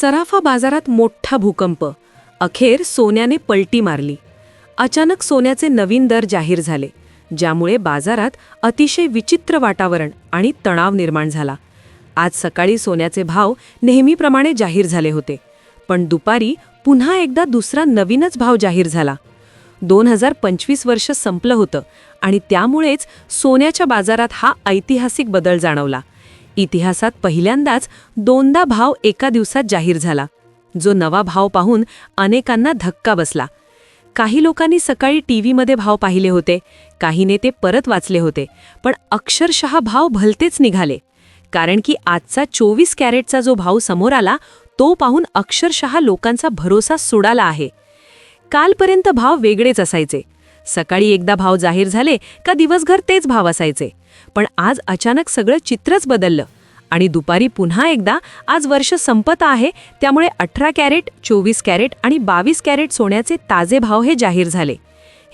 सराफा बाजारात मोठा भूकंप. अखेर सोन्याने पलटी मारली. अचानक सोन्याचे नवीन दर जाहीर झाले ज्यामुळे बाजारात अतिशय विचित्र वातावरण आणि तणाव निर्माण झाला. आज सकाळी सोन्याचे भाव नेहमीप्रमाणे जाहीर झाले होते पण दुपारी पुन्हा एकदा दुसरा नवीनच भाव जाहीर झाला. दोन हजार पंचवीस वर्ष संपलं होतं आणि त्यामुळेच सोन्याच्या बाजारात हा ऐतिहासिक बदल जाणवला. इतिहासात पहिल्यांदाच दोनदा भाव एका दिवसात जाहीर झाला. जो नवा भाव पाहून अनेकांना धक्का बसला. काही लोकांनी सकाळी टीव्हीमध्ये भाव पाहिले होते काहीने ते परत वाचले होते पण अक्षरशः भाव भलतेच निघाले. कारण की आजचा चोवीस कॅरेटचा जो भाव समोर आला तो पाहून अक्षरशः लोकांचा भरोसा सुडाला आहे. कालपर्यंत भाव वेगळेच असायचे. सकाळी एकदा भाव जाहीर झाले का दिवसभर तेच भाव असायचे. पण आज अचानक सगळं चित्रच बदललं. आणि दुपारी पुन्हा एकदा आज वर्ष संपत आहे त्यामुळे अठरा कॅरेट चोवीस कॅरेट आणि बावीस कॅरेट सोन्याचे ताजे भाव हे जाहीर झाले.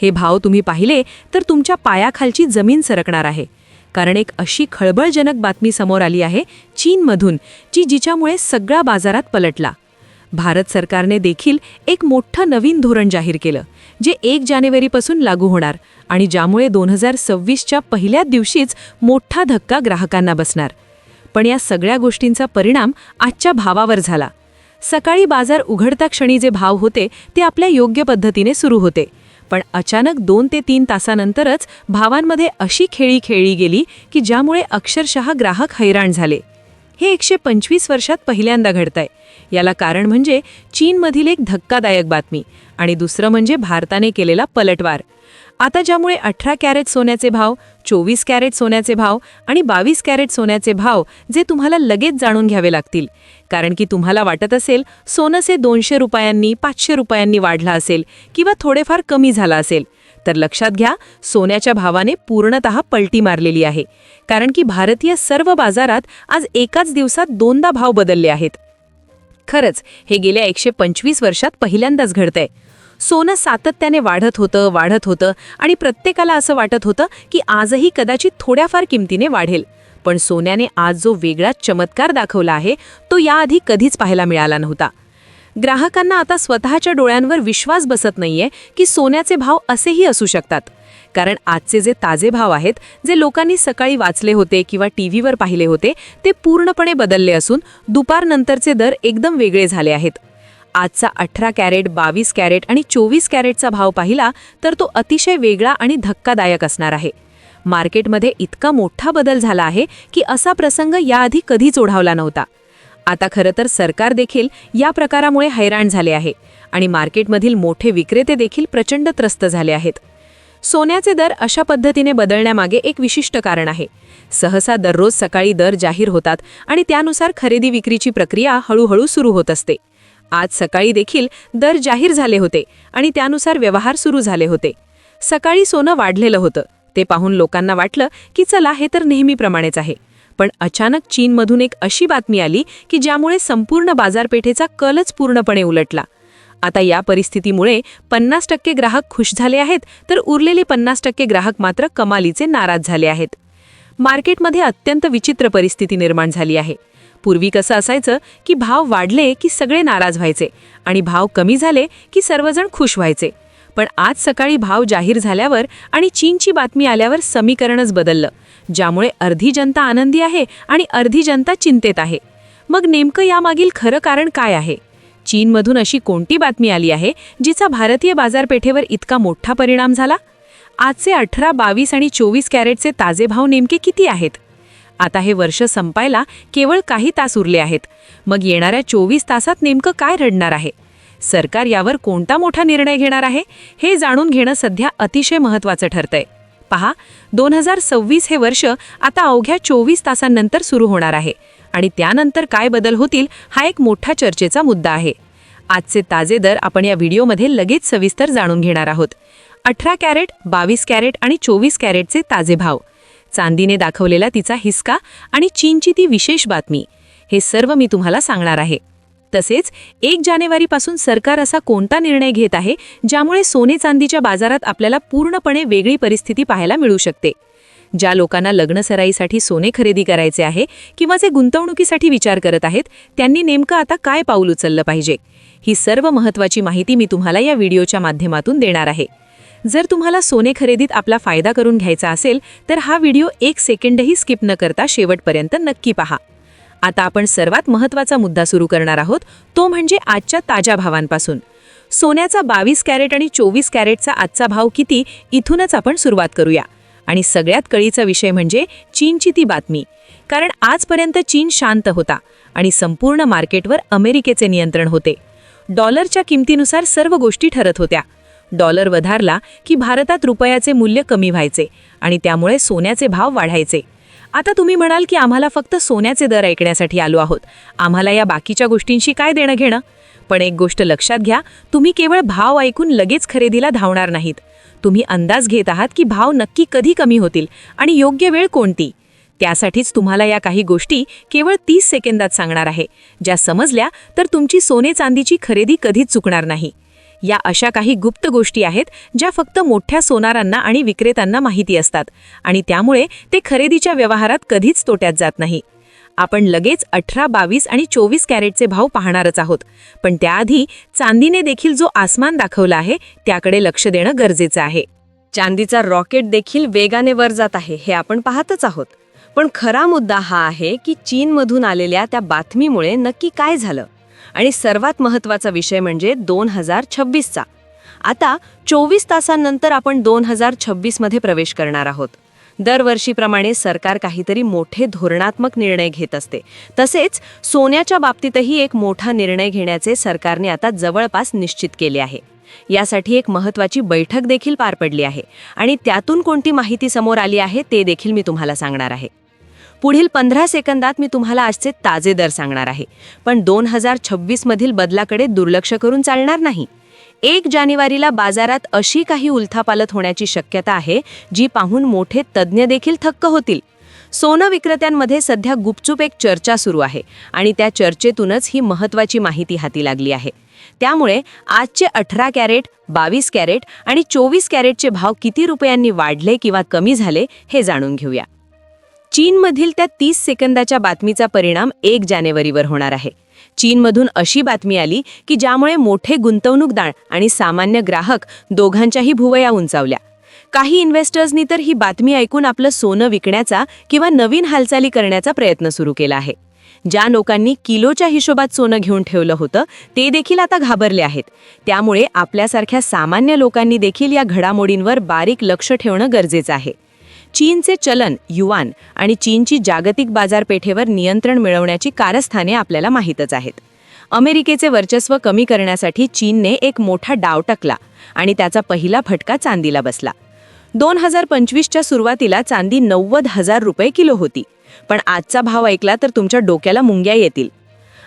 हे भाव तुम्ही पाहिले तर तुमच्या पायाखालची जमीन सरकणार आहे. कारण एक अशी खळबळजनक बातमी समोर आली आहे चीनमधून जी जिच्यामुळे सगळा बाजारात पलटला. भारत सरकारने देखील एक मोठं नवीन धोरण जाहीर केलं जे एक जानेवारीपासून लागू होणार आणि ज्यामुळे दोन हजार सव्वीसच्या पहिल्याच दिवशीच मोठा धक्का ग्राहकांना बसणार. पण या सगळ्या गोष्टींचा परिणाम आजच्या भावावर झाला. सकाळी बाजार उघडता क्षणी जे भाव होते ते आपल्या योग्य पद्धतीने सुरू होते. पण अचानक दोन ते तीन तासानंतरच भावांमध्ये अशी खेळी खेळली गेली की ज्यामुळे अक्षरशः ग्राहक हैराण झाले. हे एकशे पंचवीस वर्षात पहिल्यांदा घडतंय. याला कारण म्हणजे चीनमधील एक धक्कादायक बातमी आणि दुसरं म्हणजे भारताने केलेला पलटवार. आता ज्यामुळे अठरा कॅरेट सोन्याचे भाव चोवीस कॅरेट सोन्याचे भाव आणि बावीस कॅरेट सोन्याचे भाव जे तुम्हाला लगेच जाणून घ्यावे लागतील. कारण की तुम्हाला वाटत असेल सोनंसे दोनशे रुपयांनी पाचशे रुपयांनी वाढला असेल किंवा थोडेफार कमी झाला असेल. तर लक्षात घ्या सोन्याच्या भावाने पूर्णतः पलटी मारलेली आहे. कारण की भारतीय सर्व बाजारात आज एकाच दिवसात दोनदा भाव बदलले आहेत. खरंच हे गेल्या एकशे पंचवीस वर्षात पहिल्यांदाच घडतंय. सोनं सातत्याने वाढत होतं वाढत होतं आणि प्रत्येकाला असं वाटत होतं की आजही कदाचित थोड्याफार किमतीने वाढेल. पण सोन्याने आज जो वेगळा चमत्कार दाखवला आहे तो याआधी कधीच पाहायला मिळाला नव्हता. ग्राहकांना आता स्वतःच्या डोळ्यांवर विश्वास बसत नाहीये की सोन्याचे भाव असेही असू शकतात. कारण आजचे जे ताजे भाव आहेत जे लोकांनी सकाळी वाचले होते किंवा टी व्हीवर पाहिले होते ते पूर्णपणे बदलले असून दुपारनंतरचे दर एकदम वेगळे झाले आहेत. आजचा अठरा कॅरेट बावीस कॅरेट आणि चोवीस कॅरेटचा भाव पाहिला तर तो अतिशय वेगळा आणि धक्कादायक असणार आहे. मार्केटमध्ये इतका मोठा बदल झाला आहे की असा प्रसंग याआधी कधीच ओढावला नव्हता. आता खरं तर सरकार देखील या प्रकारामुळे हैराण झाले आहे आणि मार्केटमधील मोठे विक्रेते देखील प्रचंड त्रस्त झाले आहेत. सोन्याचे दर अशा पद्धतीने बदलण्यामागे एक विशिष्ट कारण आहे. सहसा दररोज सकाळी दर जाहीर होतात आणि त्यानुसार खरेदी विक्रीची प्रक्रिया हळूहळू सुरू होत असते. आज सकाळी देखील दर जाहीर झाले होते आणि त्यानुसार व्यवहार सुरू झाले होते. सकाळी सोनं वाढलेलं होतं. ते पाहून लोकांना वाटलं की चला हे तर नेहमीप्रमाणेच आहे. पण अचानक चीनमधून एक अशी बातमी आली की ज्यामुळे संपूर्ण बाजारपेठेचा कलच पूर्णपणे उलटला. आता या परिस्थितीमुळे पन्नास टक्के ग्राहक खुश झाले आहेत तर उरलेले पन्नास टक्के ग्राहक मात्र कमालीचे नाराज झाले आहेत. मार्केटमध्ये अत्यंत विचित्र परिस्थिती निर्माण झाली आहे. पूर्वी कसं असायचं की भाव वाढले की सगळे नाराज व्हायचे आणि भाव कमी झाले की सर्वजण खुश व्हायचे. पण आज सकाळी भाव जाहीर झाल्यावर आणि चीनची बातमी आल्यावर समीकरणच बदललं ज्यामुळे अर्धी जनता आनंदी आहे आणि अर्धी जनता चिंतेत आहे. मग नेमकं यामागील खरं कारण काय आहे? चीनमधून अशी कोणती बातमी आली आहे जिचा भारतीय बाजारपेठेवर इतका मोठा परिणाम झाला? आजचे अठरा बावीस आणि चोवीस कॅरेटचे ताजे भाव नेमके किती आहेत? आता हे वर्ष संपायला केवळ काही तास उरले आहेत. मग येणाऱ्या चोवीस तासात नेमकं काय रडणार आहे? सरकार यावर कोणता मोठा निर्णय घेणार आहे हे जाणून घेणं सध्या अतिशय महत्त्वाचं ठरतंय. पहा दोन हजार सव्वीस हे वर्ष आता अवघ्या चोवीस तासांनंतर सुरू होणार आहे आणि त्यानंतर काय बदल होतील हा एक मोठा चर्चेचा मुद्दा आहे. आजचे ताजे दर आपण या व्हिडिओमध्ये लगेच सविस्तर जाणून घेणार आहोत. अठरा कॅरेट बावीस कॅरेट आणि चोवीस कॅरेटचे ताजे भाव. चांदीने दाखवलेला तिचा हिसका आणि चीनची ती विशेष बातमी. हे सर्व मी तुम्हाला सांगणार आहे. तसेच एक जानेवारीपासून सरकार असा कोणता निर्णय घेत आहे ज्यामुळे सोने चांदीच्या बाजारात आपल्याला पूर्णपणे वेगळी परिस्थिती पाहायला मिळू शकते. ज्या लोकांना लग्नसराईसाठी सोने खरेदी करायचे आहे किंवा जे गुंतवणुकीसाठी विचार करत आहेत त्यांनी नेमकं आता काय पाऊल उचललं पाहिजे? ही सर्व महत्त्वाची माहिती मी तुम्हाला या व्हिडिओच्या माध्यमातून देणार आहे. जर तुम्हाला सोने खरेदीत आपला फायदा करून घ्यायचा असेल तर हा व्हिडिओ एक सेकंडही स्किप न करता शेवटपर्यंत नक्की पहा. आता आपण सर्वात महत्त्वाचा मुद्दा सुरू करणार आहोत. तो म्हणजे आजच्या ताज्या भावांपासून. सोन्याचा बावीस कॅरेट आणि चोवीस कॅरेटचा आजचा भाव किती? इथूनच आपण सुरुवात करूया. आणि सगळ्यात कळीचा विषय म्हणजे चीनची ती बातमी. कारण आजपर्यंत चीन शांत होता आणि संपूर्ण मार्केटवर अमेरिकेचे नियंत्रण होते. डॉलरच्या किमतीनुसार सर्व गोष्टी ठरत होत्या. डॉलर वधारला की भारतात रुपयाचे मूल्य कमी व्हायचे आणि त्यामुळे सोन्याचे भाव वाढायचे. आता तुम्ही म्हणाल की आम्हाला फक्त सोन्याचे दर ऐकण्यासाठी आलो आहोत. आम्हाला या बाकीच्या गोष्टींशी काय देणं घेणं? पण एक गोष्ट लक्षात घ्या तुम्ही केवळ भाव ऐकून लगेच खरेदीला धावणार नाहीत. तुम्ही अंदाज घेत आहात की भाव नक्की कधी कमी होतील आणि योग्य वेळ कोणती? त्यासाठीच तुम्हाला या काही गोष्टी केवळ तीस सेकंदात सांगणार आहे. ज्या समजल्या तर तुमची सोने चांदीची खरेदी कधीच चुकणार नाही. या अशा काही गुप्त गोष्टी आहेत ज्या फक्त मोठ्या सोनारांना आणि विक्रेत्यांना माहिती असतात. आणि त्यामुळे ते खरेदीच्या व्यवहारात कधीच तोट्यात जात नाही. आपण लगेच अठरा बावीस आणि चोवीस कॅरेटचे भाव पाहणारच आहोत. पण त्याआधी चांदीने देखील जो आसमान दाखवला आहे त्याकडे लक्ष देणं गरजेचं आहे. चांदीचा रॉकेट देखील वेगाने वर जात आहे हे आपण पाहतच आहोत. पण खरा मुद्दा हा आहे की चीनमधून आलेल्या त्या बातमीमुळे नक्की काय झालं? आणि सर्वात महत्त्वाचा विषय म्हणजे दोन हजार छव्वीसचा आता चोवीस तासांनंतर आपण दोन हजार छव्वीसमध्ये प्रवेश करणार आहोत. दरवर्षीप्रमाणे सरकार काहीतरी मोठे धोरणात्मक निर्णय घेत असते. तसेच सोन्याच्या बाबतीतही एक मोठा निर्णय घेण्याचे सरकारने आता जवळपास निश्चित केले आहे. यासाठी एक महत्त्वाची बैठक देखील पार पडली आहे. आणि त्यातून कोणती माहिती समोर आली आहे ते देखील मी तुम्हाला सांगणार आहे. पुढील पंधरा सेकंदात मी तुम्हाला आजचे ताजे दर सांगणार आहे. पण दोन हजार छव्वीसमधील बदलाकडे दुर्लक्ष करून चालणार नाही. एक जानेवारीला बाजारात अशी काही उलथापालत होण्याची शक्यता आहे जी पाहून मोठे तज्ज्ञ देखील थक्क होतील. सोनं विक्रेत्यांमध्ये सध्या गुपचूप एक चर्चा सुरू आहे आणि त्या चर्चेतूनच ही महत्त्वाची माहिती हाती लागली आहे. त्यामुळे आजचे अठरा कॅरेट बावीस कॅरेट आणि चोवीस कॅरेटचे भाव किती रुपयांनी वाढले किंवा कमी झाले हे जाणून घेऊया. चीनमधील त्या तीस सेकंदाच्या बातमीचा परिणाम एक जानेवारीवर होणार आहे. चीनमधून अशी बातमी आली की ज्यामुळे मोठे गुंतवणूकदार आणि सामान्य ग्राहक दोघांच्याही भुवया उंचावल्या. काही इन्व्हेस्टर्सनी तर ही बातमी ऐकून आपलं सोनं विकण्याचा किंवा नवीन हालचाली करण्याचा प्रयत्न सुरू केला आहे. ज्या लोकांनी किलोच्या हिशोबात सोनं घेऊन ठेवलं होतं ते देखील आता घाबरले आहेत. त्यामुळे आपल्यासारख्या सामान्य लोकांनी देखील या घडामोडींवर बारीक लक्ष ठेवणं गरजेचं आहे. चीनचे चलन युवान आणि चीनची जागतिक बाजारपेठेवर नियंत्रण मिळवण्याची कारस्थाने आपल्याला माहीतच आहेत. अमेरिकेचे वर्चस्व कमी करण्यासाठी चीनने एक मोठा डाव टाकला आणि त्याचा पहिला फटका चांदीला बसला. दोन हजार पंचवीसच्या सुरुवातीला चांदी नव्वद हजार रुपये किलो होती पण आजचा भाव ऐकला तर तुमच्या डोक्याला मुंग्या येतील.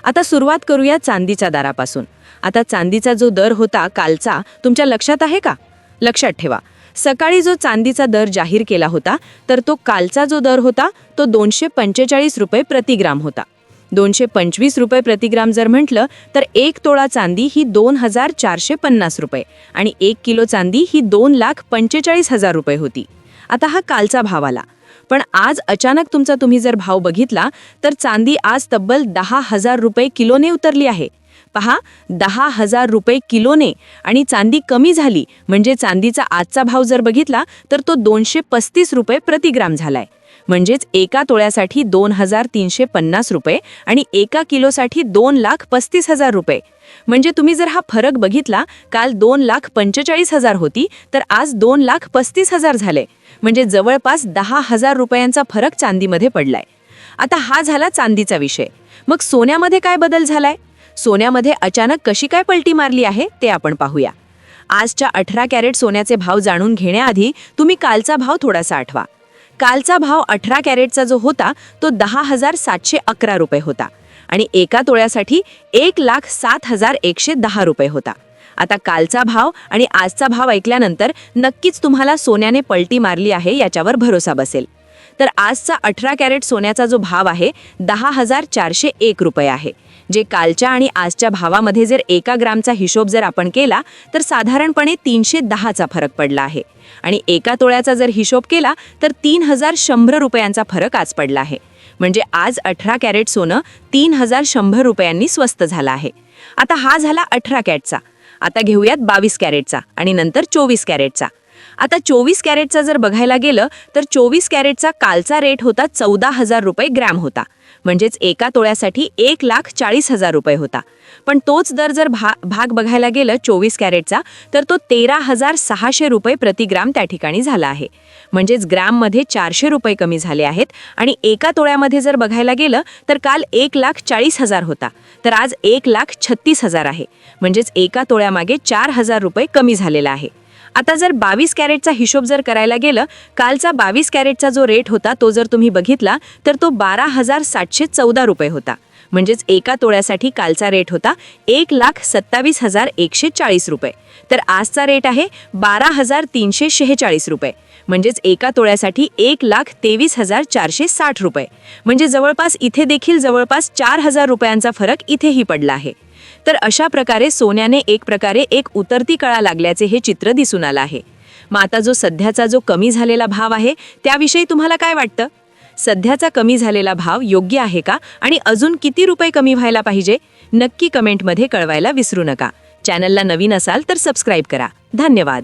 आता सुरुवात करूया चांदीच्या दरापासून. आता चांदीचा जो दर होता कालचा तुमच्या लक्षात आहे का? लक्षात ठेवा. सकाळी जो चांदीचा दर जाहीर केला होता तर तो कालचा जो दर होता तो दोनशे पंचेचाळीस रुपये प्रतिग्राम होता. दोनशे पंचवीस रुपये प्रतिग्राम जर म्हटलं तर एक तोळा चांदी ही दोन हजार चारशे पन्नास रुपये आणि एक किलो चांदी ही दोन लाख पंचेचाळीस हजार रुपये होती. आता हा कालचा भाव आला. पण आज अचानक तुमचा तुम्ही जर भाव बघितला तर चांदी आज तब्बल दहा हजार रुपये किलोने उतरली आहे. पहा दहा हजार रुपये किलोने आणि चांदी कमी झाली. म्हणजे चांदीचा आजचा भाव जर बघितला तर तो दोनशे पस्तीस रुपये प्रतिग्राम झालाय. म्हणजेच एका तोळ्यासाठी दोन हजार तीनशे पन्नास रुपये आणि एका किलोसाठी दोन लाख पस्तीस हजार रुपये. म्हणजे तुम्ही जर हा फरक बघितला काल दोन लाख पंचेचाळीस हजार होती तर आज दोन लाख पस्तीस हजार झाले. म्हणजे जवळपास दहा हजार रुपयांचा फरक चांदीमध्ये पडलाय. आता हा झाला चांदीचा विषय. मग सोन्यामध्ये काय बदल झालाय? सोन्यामध्ये अचानक कशी काय पलटी मारली आहे ते आपण पाहूया. आजच्या अठरा कॅरेट सोन्याचे भाव जाणून घेण्याआधी तुम्ही कालचा भाव थोडासा आठवा. कालचा भाव अठरा कॅरेटचा जो होता तो दहा हजार सातशे अकरा रुपये होता आणि एका तोळ्यासाठी एक लाख सात हजार एकशे दहा रुपये होता. आता कालचा भाव आणि आजचा भाव ऐकल्यानंतर नक्कीच तुम्हाला सोन्याने पलटी मारली आहे याच्यावर भरोसा बसेल. तर आजचा अठरा कॅरेट सोन्याचा जो भाव आहे दहा हजार चारशे एक रुपये आहे. जे कालच्या आणि आजच्या भावामध्ये जर एका ग्रामचा हिशोब जर आपण केला तर साधारणपणे तीनशे दहाचा फरक पडला आहे. आणि एका तोळ्याचा जर हिशोब केला तर तीन हजार शंभर रुपयांचा फरक आज पडला आहे. म्हणजे आज अठरा कॅरेट सोनं तीन हजार शंभर रुपयांनी स्वस्त झालं आहे. आता हा झाला अठरा कॅरेटचा. आता घेऊयात बावीस कॅरेटचा आणि नंतर चोवीस कॅरेटचा. आता चोवीस कॅरेटचा जर बघायला गेलं तर चोवीस कॅरेटचा कालचा रेट होता चौदा हजार रुपये ग्रॅम होता. म्हणजेच एका तोळ्यासाठी एक लाख चाळीस हजार रुपये होता. पण तोच दर जर भा भाग बघायला गेलं चोवीस कॅरेटचा तर तो तेरा हजार सहाशे रुपये प्रतिग्राम त्या ठिकाणी झाला आहे. म्हणजेच ग्रॅममध्ये चारशे रुपये कमी झाले आहेत आणि एका तोळ्यामध्ये जर बघायला गेलं तर काल एक लाख चाळीस हजार होता. तर आज एक लाख छत्तीस हजार आहे. म्हणजेच एका तोळ्यामागे चार हजार रुपये कमी झालेला आहे. आता जर बावीस कॅरेटचा हिशोब जर करायला गेलं कालचा बावीस कॅरेटचा जो रेट होता तो जर तुम्ही बघितला तर तो बारा हजार सातशे चौदा रुपये होता. म्हणजेच एका तोळ्यासाठी कालचा रेट होता एक लाख सत्तावीस हजार एकशे चाळीस रुपये. तर आजचा रेट आहे बारा हजार तीनशे शेहेचाळीस रुपये. म्हणजेच एका तोळ्यासाठी एक लाख तेवीस हजार चारशे साठ रुपये. म्हणजे जवळपास इथे देखील जवळपास चार हजार रुपयांचा फरक इथेही पडला आहे. तर अशा प्रकारे सोन्याने एक प्रकारे एक उतरती कळा लागल्याचे हे चित्र दिसून आलं आहे. मग आता जो सध्याचा जो कमी झालेला भाव आहे त्याविषयी तुम्हाला काय वाटतं? सध्याचा कमी झालेला भाव योग्य आहे का? आणि अजून किती रुपये कमी व्हायला पाहिजे? नक्की कमेंटमध्ये कळवायला विसरू नका. चॅनलला नवीन असाल तर सबस्क्राईब करा. धन्यवाद.